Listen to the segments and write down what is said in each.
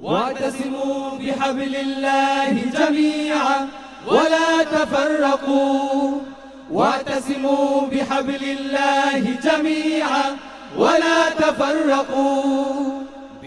واعتصموا بحبل الله جميعا ولا تفرقوا. واعتصموا بحبل الله جميعا ولا تفرقوا.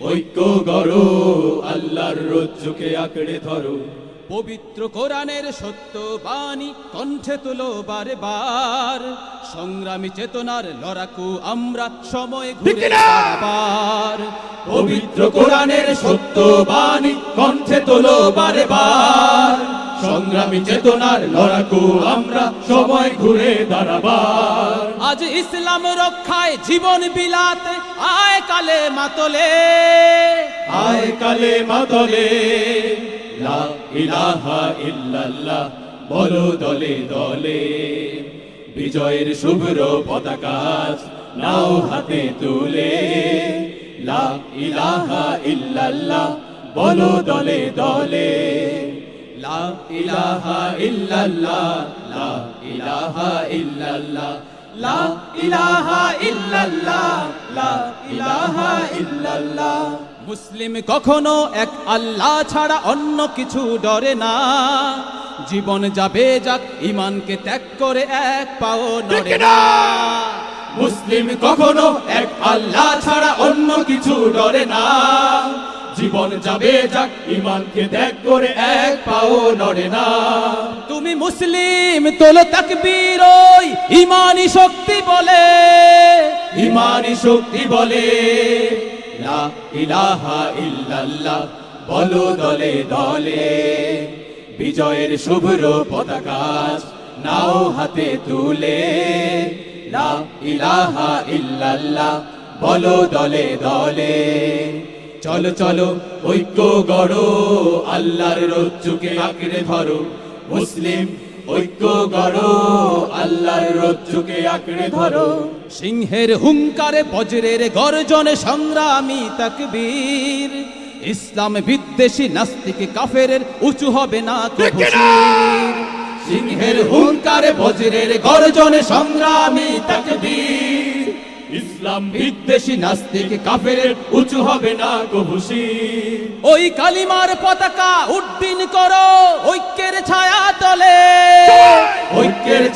ঐক্য গড়ো আল্লাহর রজ্জুকে আঁকড়ে ধরো। পবিত্র কোরআনের সত্য বাণী কণ্ঠে তুলো বারে বার সংগ্রামী চেতনার লড়াকু আমরা সময় ঘুরে বার পবিত্র কোরআনের সত্য বাণী কণ্ঠে তোলো বারে বার সংগ্রামী চেতনার লড়াকু আমরা সময় ঘুরে দাঁড়াবার। আজ ইসলাম রক্ষায় জীবন বিলাতে। আয় কালে মাতলে। আয় কালে মাতলে। লা ইলাহা ইল্লাল্লাহ, বলো দলে দলে। বিজয়ের শুভ্র পতাকা নাও হাতে তুলে। লা ইলাহা ইল্লাল্লাহ, বলো দলে দলে। লা ইলাহা ইল্লাল্লাহ, লা ইলাহা ইল্লাল্লাহ লা ইলাহা লা ইলাহা মুসলিম কখনো এক আল্লাহ ছাড়া অন্য কিছু ডরে না। জীবন যাবে যাক ইমানকে ত্যাগ করে এক পাও নড়ে না। মুসলিম কখনো এক আল্লাহ ছাড়া অন্য কিছু ডরে না। জীবন যাবে যাক ইমানকে ত্যাগ করে এক পাও নড়ে না। তুমি মুসলিম, তোলো তাকবীর, ওই ইমানি শক্তি বলে। ইমানি শক্তি বলে, লা ইলাহা ইল্লাল্লাহ, বলো দলে দলে। বিজয়ের শুভ্র পতাকা আজ নাও হাতে তুলে, লা ইলাহা ইল্লাল্লাহ, বলো দলে দলে। চলো চলো, ঐক্য গড়ো, আল্লাহর রজ্জুকে আঁকড়ে ধরো। মুসলিম ঐক্য গড়ো আল্লাহর রজ্জুকে আঁকড়ে ধরো। সিংহের হুঙ্কারে বজ্রের গর্জনে সংগ্রামী তাকবীর। ইসলাম বিদ্বেষী নাস্তিক কাফের উঁচু হবে না সিংহের হুঙ্কারে বজ্রের গর্জনে সংগ্রামী তাকবীর। ইসলাম বিদ্বেষী নাস্তিক কাফের উঁচু হবে না কভুসি ওই কালিমার পতাকা উড্ডিন করো ঐক্যের ছায়া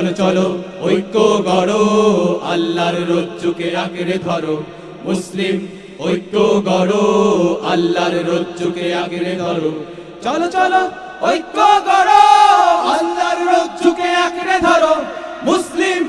চলো চলো, ঐক্য গড়ো, আল্লাহর রজ্জুকে আঁকড়ে ধরো। মুসলিম, ঐক্য গড়ো, আল্লাহর রজ্জুকে আঁকড়ে ধরো। চলো চলো, ঐক্য গড়ো, আল্লাহর রজ্জুকে আঁকড়ে ধরো। মুসলিম